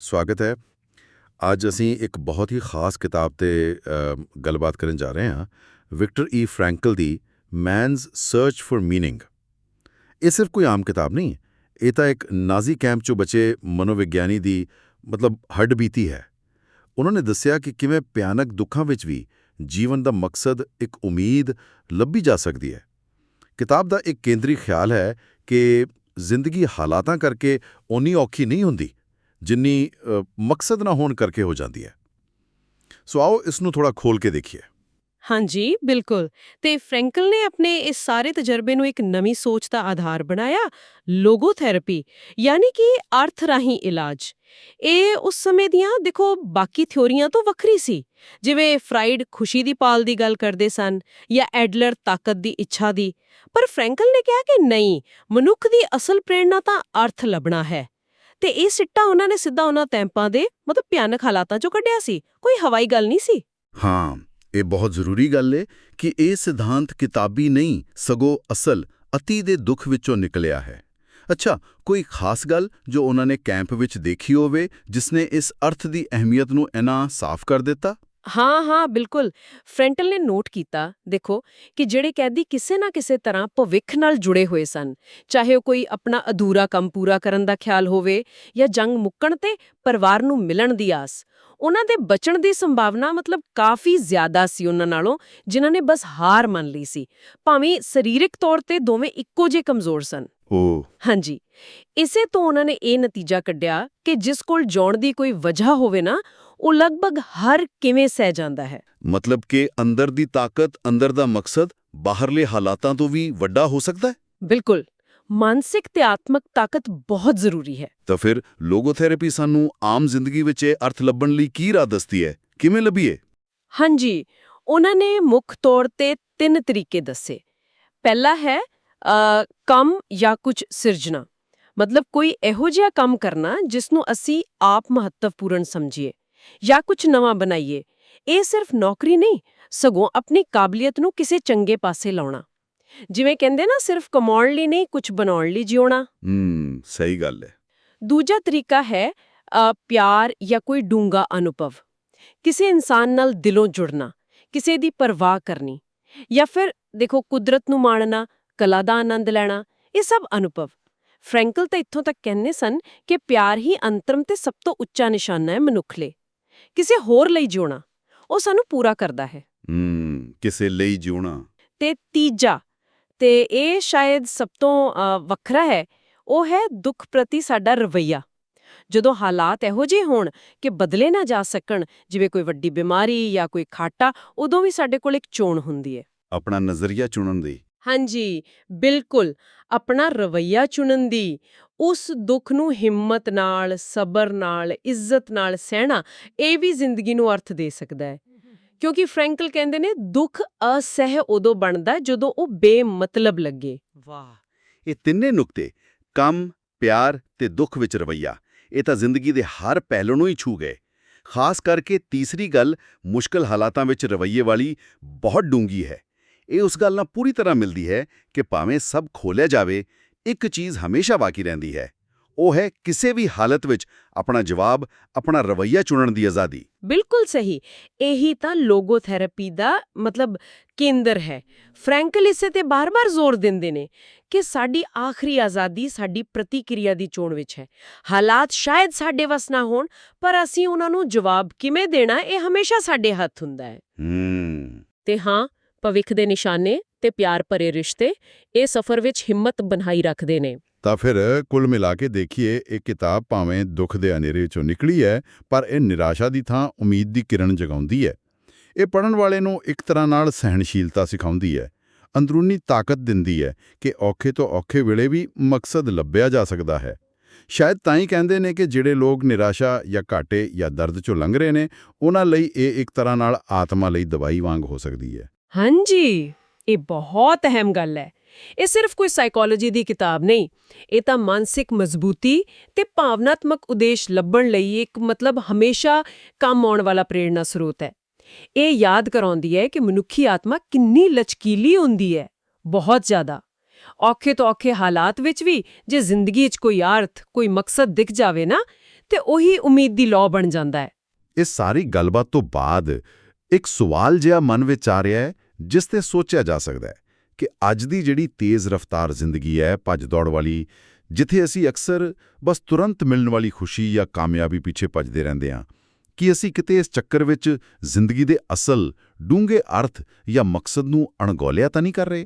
ਸਵਾਗਤ ਹੈ। ਅੱਜ ਅਸੀਂ ਇੱਕ ਬਹੁਤ ਹੀ ਖਾਸ ਕਿਤਾਬ ਤੇ ਗੱਲਬਾਤ ਕਰਨ ਜਾ ਰਹੇ ਹਾਂ, ਵਿਕਟਰ ਈ ਫ੍ਰੈਂਕਲ ਦੀ ਮੈਨਸ ਸਰਚ ਫॉर ਮੀਨਿੰਗ ਇਹ ਸਿਰਫ ਕੋਈ ਆਮ ਕਿਤਾਬ ਨਹੀਂ, ਇਹ ਤਾਂ ਇੱਕ ਨਾਜ਼ੀ ਕੈਂਪ ਚੋਂ ਬਚੇ ਮਨੋਵਿਗਿਆਨੀ ਦੀ, ਮਤਲਬ, ਹੱਡ ਬੀਤੀ ਹੈ। ਉਹਨਾਂ ਨੇ ਦੱਸਿਆ ਕਿ ਕਿਵੇਂ ਭਿਆਨਕ ਦੁੱਖਾਂ ਵਿੱਚ ਵੀ ਜੀਵਨ ਦਾ ਮਕਸਦ, ਇੱਕ ਉਮੀਦ ਲੱਭੀ ਜਾ ਸਕਦੀ ਹੈ। ਕਿਤਾਬ ਦਾ ਇੱਕ ਕੇਂਦਰੀ ਖਿਆਲ ਹੈ ਕਿ ਜ਼ਿੰਦਗੀ ਹਾਲਾਤਾਂ ਕਰਕੇ ਓਨੀ ਔਖੀ ਨਹੀਂ ਹੁੰਦੀ। ਜਿੰਨੀ ਮਕਸਦ ਨਾ ਹੋਣ ਕਰਕੇ ਹੋ ਜਾਂਦੀ ਹੈ। ਸੋ ਆਓ ਇਸ ਨੂੰ ਥੋੜਾ ਖੋਲ ਕੇ ਦੇਖੀਏ। ਹਾਂਜੀ, ਬਿਲਕੁਲ। ਤੇ ਫ੍ਰੈਂਕਲ ਨੇ ਆਪਣੇ ਇਸ ਸਾਰੇ ਤਜਰਬੇ ਨੂੰ ਇੱਕ ਨਵੀਂ ਸੋਚ ਦਾ ਆਧਾਰ ਬਣਾਇਆ, ਲੋਗੋਥੈਰੇਪੀ, ਯਾਨੀ ਕਿ ਅਰਥ ਰਾਹੀਂ ਇਲਾਜ। ਇਹ ਉਸ ਸਮੇਂ ਦੀਆਂ, ਦੇਖੋ, ਬਾਕੀ ਥਿਉਰੀਆਂ ਤੋਂ ਵੱਖਰੀ ਸੀ। ਜਿਵੇਂ ਫਰਾਈਡ ਖੁਸ਼ੀ ਦੀ ਪਾਲ ਦੀ ਗੱਲ ਕਰਦੇ ਸਨ ਜਾਂ ਐਡਲਰ ਤਾਕਤ ਦੀ ਇੱਛਾ ਦੀ। ਪਰ ਫ੍ਰੈਂਕਲ ਨੇ ਕਿਹਾ ਕਿ ਨਹੀਂ, ਮਨੁੱਖ ਦੀ ਅਸਲ ਪ੍ਰੇਰਣਾ ਤਾਂ ਅਰਥ ਲੱਭਣਾ ਹੈ। ਤੇ ਇਹ ਸਿੱਟਾ ਉਹਨਾਂ ਨੇ ਸਿੱਧਾ ਉਹਨਾਂ ਤੈਂਪਾਂ ਦੇ ਮਤਲਬ ਭਿਆਨਕ ਹਾਲਾਤਾਂ ਚੋਂ ਕੱਢਿਆ ਸੀ? ਕੋਈ ਹਵਾਈ ਗੱਲ ਨਹੀਂ ਸੀ? ਹਾਂ, ਇਹ ਬਹੁਤ ਜ਼ਰੂਰੀ ਗੱਲ ਹੈ ਕਿ ਇਹ ਸਿਧਾਂਤ ਕਿਤਾਬੀ ਨਹੀਂ, ਸਗੋਂ ਅਸਲ, ਅਤੀ ਦੇ ਦੁੱਖ ਵਿੱਚੋਂ ਨਿਕਲਿਆ ਹੈ। ਅੱਛਾ, ਕੋਈ ਖਾਸ ਗੱਲ ਜੋ ਉਹਨਾਂ ਨੇ ਕੈਂਪ ਵਿੱਚ ਦੇਖੀ ਹੋਵੇ, ਜਿਸ ਨੇ ਇਸ ਅਰਥ ਦੀ ਅਹਿਮੀਅਤ ਨੂੰ ਇਨਾ ਸਾਫ਼ ਕਰ ਦਿੱਤਾ? ਹਾਂ ਹਾਂ ਬਿਲਕੁਲ। ਫ੍ਰੈਂਟਲ ਨੇ ਨੋਟ ਕੀਤਾ ਦੇਖੋ ਕਿ ਜਿਹੜੇ ਕੈਦੀ ਕਿਸੇ ਨਾ ਕਿਸੇ ਤਰ੍ਹਾਂ ਭਵਿੱਖ ਨਾਲ ਜੁੜੇ ਹੋਏ ਸਨ ਚਾਹੇ ਉਹ ਕੋਈ ਆਪਣਾ ਅਧੂਰਾ ਕੰਮ ਪੂਰਾ ਕਰਨ ਦਾ ਖਿਆਲ ਹੋਵੇ ਜਾਂ ਜੰਗ ਮੁੱਕਣ ਤੇ ਪਰਿਵਾਰ ਨੂੰ ਮਿਲਣ ਦੀ ਆਸ ਉਹਨਾਂ ਦੇ ਬਚਣ ਦੀ ਸੰਭਾਵਨਾ ਮਤਲਬ ਕਾਫੀ ਜ਼ਿਆਦਾ ਸੀ ਉਹਨਾਂ ਨਾਲੋਂ ਜਿਨ੍ਹਾਂ ਨੇ ਬਸ ਹਾਰ ਮੰਨ ਲਈ ਸੀ ਭਾਵੇਂ ਸਰੀਰਕ ਤੌਰ ਤੇ ਦੋਵੇਂ ਇੱਕੋ ਜਿਹੇ ਕਮਜ਼ੋਰ ਸਨ। ਓ। ਹਾਂਜੀ। ਇਸੇ ਤੋਂ ਉਹਨਾਂ ਨੇ ਇਹ ਨਤੀਜਾ ਕੱਢਿਆ ਕਿ ਜਿਸ ਕੋਲ ਜਾਣ ਦੀ ਕੋਈ ਵਜ੍ਹਾ ਹੋਵੇ ਨਾ ਉਹ ਲਗਭਗ ਹਰ ਕਿਵੇਂ ਸਹਿ ਜਾਂਦਾ ਹੈ। ਮਤਲਬ ਕਿ ਅੰਦਰ ਦੀ ਤਾਕਤ ਅੰਦਰ ਦਾ ਮਕਸਦ ਬਾਹਰਲੇ ਹਾਲਾਤਾਂ ਤੋਂ ਵੀ ਵੱਡਾ ਹੋ ਸਕਦਾ ਹੈ? ਬਿਲਕੁਲ। ਮਾਨਸਿਕ ਤੇ ਆਤਮਿਕ ਤਾਕਤ ਬਹੁਤ ਜ਼ਰੂਰੀ ਹੈ। ਤਾਂ ਫਿਰ ਲੋਗੋਥੈਰੇਪੀ ਸਾਨੂੰ ਆਮ ਜ਼ਿੰਦਗੀ ਵਿੱਚ ਇਹ ਅਰਥ ਲੱਭਣ ਲਈ ਕੀ ਰਾਹ ਦੱਸਦੀ ਹੈ? ਕਿਵੇਂ ਲੱਭੀਏ? ਹਾਂਜੀ ਉਹਨਾਂ ਨੇ ਮੁੱਖ ਤੌਰ ਤੇ ਤਿੰਨ ਤਰੀਕੇ ਦੱਸੇ। ਪਹਿਲਾ ਹੈ ਕੰਮ ਜਾਂ ਕੁਝ ਸਿਰਜਣਾ। ਮਤਲਬ ਕੋਈ ਇਹੋ ਜਿਹਾ ਕੰਮ ਕਰਨਾ ਜਿਸ ਨੂੰ ਅਸੀਂ ਆਪ ਮਹੱਤਵਪੂਰਨ ਸਮਝੀਏ। ਜਾਂ ਕੁਝ ਨਵਾਂ ਬਣਾਈਏ। ਇਹ ਸਿਰਫ ਨੌਕਰੀ ਨਹੀਂ ਸਗੋਂ ਆਪਣੀ ਕਾਬਲੀਅਤ ਨੂੰ ਕਿਸੇ ਚੰਗੇ ਪਾਸੇ ਲਾਉਣਾ। ਜਿਵੇਂ ਕਹਿੰਦੇ ਨਾ ਸਿਰਫ ਕਮਾਉਣ ਲਈ ਨਹੀਂ ਕੁਝ ਬਣਾਉਣ ਲਈ ਜਿਉਣਾ। ਹੂੰ ਸਹੀ ਗੱਲ ਹੈ। ਦੂਜਾ ਤਰੀਕਾ ਹੈ ਪਿਆਰ ਜਾਂ ਕੋਈ ਡੂੰਗਾ ਅਨੁਭਵ। ਕਿਸੇ ਇਨਸਾਨ ਨਾਲ ਦਿਲੋਂ ਜੁੜਨਾ ਕਿਸੇ ਦੀ ਪਰਵਾਹ ਕਰਨੀ ਜਾਂ ਫਿਰ ਦੇਖੋ ਕੁਦਰਤ ਨੂੰ ਮਾਣਨਾ ਕਲਾ ਦਾ ਆਨੰਦ ਲੈਣਾ ਇਹ ਸਭ ਅਨੁਭਵ। ਫ੍ਰੈਂਕਲ ਤਾਂ ਇੱਥੋਂ ਤੱਕ ਕਹਿੰਦੇ ਸਨ ਕਿ ਪਿਆਰ ਹੀ ਅੰਤਰਮ ਤੇ ਸਭ ਤੋਂ ਉੱਚਾ ਨਿਸ਼ਾਨਾ ਹੈ ਮਨੁੱਖ ਲਈ। ਕਿਸੇ ਹੋਰ ਲਈ ਜਿਉਣਾ ਉਹ ਸਾਨੂੰ ਪੂਰਾ ਕਰਦਾ ਹੈ। ਹੂੰ ਕਿਸੇ ਲਈ ਜਿਉਣਾ। ਤੇ ਤੀਜਾ ਤੇ ਇਹ ਸ਼ਾਇਦ ਸਭ ਤੋਂ ਵੱਖਰਾ ਹੈ ਉਹ ਹੈ ਦੁੱਖ ਪ੍ਰਤੀ ਸਾਡਾ ਰਵੱਈਆ। ਜਦੋਂ ਹਾਲਾਤ ਇਹੋ ਜਿਹੇ ਹੋਣ ਕਿ ਬਦਲੇ ਨਾ ਜਾ ਸਕਣ ਜਿਵੇਂ ਕੋਈ ਵੱਡੀ ਬਿਮਾਰੀ ਜਾਂ ਕੋਈ ਖਾਟਾ ਉਦੋਂ ਵੀ ਸਾਡੇ ਕੋਲ ਇੱਕ ਚੋਣ ਹੁੰਦੀ ਹੈ। ਆਪਣਾ ਨਜ਼ਰੀਆ ਚੁਣਨ ਦੀ। ਹਾਂਜੀ ਬਿਲਕੁਲ ਆਪਣਾ ਰਵੱਈਆ ਚੁਣਨ ਦੀ। ਉਸ ਦੁੱਖ ਨੂੰ ਹਿੰਮਤ ਨਾਲ, ਸਬਰ ਨਾਲ, ਇੱਜ਼ਤ ਨਾਲ ਸਹਿਣਾ, ਇਹ ਵੀ ਜ਼ਿੰਦਗੀ ਨੂੰ ਅਰਥ ਦੇ ਸਕਦਾ ਹੈ। ਕਿਉਂਕਿ ਫ੍ਰੈਂਕਲ ਕਹਿੰਦੇ ਨੇ, ਦੁੱਖ ਅਸਹਿ ਉਦੋਂ ਬਣਦਾ ਜਦੋਂ ਉਹ ਬੇਮਤਲਬ ਲੱਗੇ। ਵਾਹ! ਇਹ ਤਿੰਨੇ ਨੁਕਤੇ, ਕੰਮ, ਪਿਆਰ ਤੇ ਦੁੱਖ ਵਿੱਚ ਰਵਈਆ, ਇਹ ਤਾਂ ਜ਼ਿੰਦਗੀ ਦੇ ਹਰ ਪਹਿਲੂ ਨੂੰ ਹੀ ਛੂ ਗਏ। ਖਾਸ ਕਰਕੇ ਤੀਸਰੀ ਗੱਲ, ਮੁਸ਼ਕਲ ਹਾਲਾਤਾਂ ਵਿੱਚ ਰਵਈਏ ਵਾਲੀ ਬਹੁਤ ਡੂੰਗੀ ਹੈ। ਇਹ ਉਸ ਗੱਲ ਨਾਲ ਪੂਰੀ ਤਰ੍ਹਾਂ ਮਿਲਦੀ ਹੈ ਕਿ ਭਾਵੇਂ ਸਭ ਖੋਲਿਆ ਜਾਵੇ ਇੱਕ ਚੀਜ਼ ਹਮੇਸ਼ਾ ਬਾਕੀ ਰਹਿੰਦੀ ਹੈ। ਉਹ ਹੈ ਕਿਸੇ ਵੀ ਹਾਲਤ ਵਿੱਚ ਆਪਣਾ ਜਵਾਬ ਆਪਣਾ ਰਵਈਆ ਚੁਣਨ ਦੀ ਆਜ਼ਾਦੀ। ਬਿਲਕੁਲ ਸਹੀ। ਇਹੀ ਤਾਂ ਲੋਗੋਥੈਰੇਪੀ ਦਾ ਮਤਲਬ ਕੇਂਦਰ ਹੈ। ਫ੍ਰੈਂਕਲ ਇਸੇ ਤੇ ਬਾਰ-ਬਾਰ ਜ਼ੋਰ ਦਿੰਦੇ ਨੇ ਕਿ ਸਾਡੀ ਆਖਰੀ ਆਜ਼ਾਦੀ ਸਾਡੀ ਪ੍ਰਤੀਕਿਰਿਆ ਦੀ ਚੋਣ ਵਿੱਚ ਹੈ। ਹਾਲਾਤ ਸ਼ਾਇਦ ਸਾਡੇ ਵਸ ਨਾ ਹੋਣ ਪਰ ਅਸੀਂ ਉਹਨਾਂ ਨੂੰ ਜਵਾਬ ਕਿਵੇਂ ਦੇਣਾ ਇਹ ਹਮੇਸ਼ਾ ਸਾਡੇ ਹੱਥ ਹੁੰਦਾ ਹੈ। ਹੂੰ। ਤੇ ਹਾਂ ਭਵਿੱਖ ਦੇ ਨਿਸ਼ਾਨੇ ਤੇ ਪਿਆਰ ਭਰੇ ਰਿਸ਼ਤੇ, ਇਹ ਸਫ਼ਰ ਵਿੱਚ ਹਿੰਮਤ ਬਣਾਈ ਰੱਖਦੇ ਨੇ। ਤਾਂ ਫਿਰ ਕੁੱਲ ਮਿਲਾ ਕੇ ਦੇਖੀਏ, ਇਹ ਕਿਤਾਬ ਭਾਵੇਂ ਦੁੱਖ ਦੇ ਹਨੇਰੇ ਚੋਂ ਨਿਕਲੀ ਹੈ, ਪਰ ਇਹ ਨਿਰਾਸ਼ਾ ਦੀ ਥਾਂ, ਉਮੀਦ ਦੀ ਕਿਰਨ ਜਗਾਉਂਦੀ ਹੈ। ਇਹ ਪੜਨ ਵਾਲੇ ਨੂੰ ਇੱਕ ਤਰ੍ਹਾਂ ਨਾਲ ਸਹਿਣਸ਼ੀਲਤਾ ਸਿਖਾਉਂਦੀ ਹੈ। ਅੰਦਰੂਨੀ ਤਾਕਤ ਦਿੰਦੀ ਹੈ ਕਿ ਔਖੇ ਤੋਂ ਔਖੇ ਵੇਲੇ ਵੀ ਮਕਸਦ ਲੱਭਿਆ ਜਾ ਸਕਦਾ ਹੈ। ਸ਼ਾਇਦ ਤਾਂ ਹੀ ਕਹਿੰਦੇ ਨੇ ਕਿ ਜਿਹੜੇ ਲੋਕ ਨਿਰਾਸ਼ਾ ਜਾਂ ਘਾਟੇ ਜਾਂ ਦਰਦ ਚੋਂ ਲੰਘ ਰਹੇ ਨੇ, ਉਹਨਾਂ ਲਈ ਇਹ ਇੱਕ ਤਰ੍ਹਾਂ ਨਾਲ ਆਤਮਾ ਲਈ ਦਵਾਈ ਵਾਂਗ ਹੋ ਸਕਦੀ ਹੈ। ਹਾਂਜੀ ਇਹ ਬਹੁਤ ਅਹਿਮ ਗੱਲ ਹੈ ਇਹ ਸਿਰਫ ਕੋਈ ਸਾਈਕੋਲੋਜੀ ਦੀ ਕਿਤਾਬ ਨਹੀਂ ਇਹ ਤਾਂ ਮਾਨਸਿਕ ਮਜ਼ਬੂਤੀ ਤੇ ਭਾਵਨਾਤਮਕ ਉਦੇਸ਼ ਲੱਭਣ ਲਈ ਇੱਕ ਮਤਲਬ ਹਮੇਸ਼ਾ ਕੰਮ ਆਉਣ ਵਾਲਾ ਪ੍ਰੇਰਣਾ ਸਰੋਤ ਹੈ ਇਹ ਯਾਦ ਕਰਾਉਂਦੀ ਹੈ ਕਿ ਮਨੁੱਖੀ ਆਤਮਾ ਕਿੰਨੀ ਲਚਕੀਲੀ ਹੁੰਦੀ ਹੈ ਬਹੁਤ ਜ਼ਿਆਦਾ ਔਖੇ ਤੋਂ ਔਖੇ ਹਾਲਾਤ ਵਿੱਚ ਵੀ ਜੇ ਜ਼ਿੰਦਗੀ 'ਚ ਕੋਈ ਅਰਥ ਕੋਈ ਮਕਸਦ ਦਿਖ ਜਾਵੇ ਨਾ ਤੇ ਉਹੀ ਉਮੀਦ ਦੀ ਲੌ ਬਣ ਜਾਂਦਾ ਹੈ ਇਸ ਸਾਰੀ ਗੱਲਬਾਤ ਤੋਂ ਬਾਅਦ ਇੱਕ ਸਵਾਲ ਜਿਹਾ ਮਨ ਵਿੱਚ ਆ ਰਿਹਾ ਹੈ ਜਿਸ ਤੇ ਸੋਚਿਆ ਜਾ ਸਕਦਾ ਹੈ ਕਿ ਅੱਜ ਦੀ ਜਿਹੜੀ ਤੇਜ਼ ਰਫ਼ਤਾਰ ਜ਼ਿੰਦਗੀ ਹੈ, ਭੱਜ ਦੌੜ ਵਾਲੀ, ਜਿੱਥੇ ਅਸੀਂ ਅਕਸਰ ਬਸ ਤੁਰੰਤ ਮਿਲਣ ਵਾਲੀ ਖੁਸ਼ੀ ਜਾਂ ਕਾਮਯਾਬੀ ਪਿੱਛੇ ਭੱਜਦੇ ਰਹਿੰਦੇ ਹਾਂ, ਕਿ ਅਸੀਂ ਕਿਤੇ ਇਸ ਚੱਕਰ ਵਿੱਚ ਜ਼ਿੰਦਗੀ ਦੇ ਅਸਲ ਡੂੰਘੇ ਅਰਥ ਜਾਂ ਮਕਸਦ ਨੂੰ ਅਣਗੌਲਿਆ ਤਾਂ ਨਹੀਂ ਕਰ ਰਹੇ?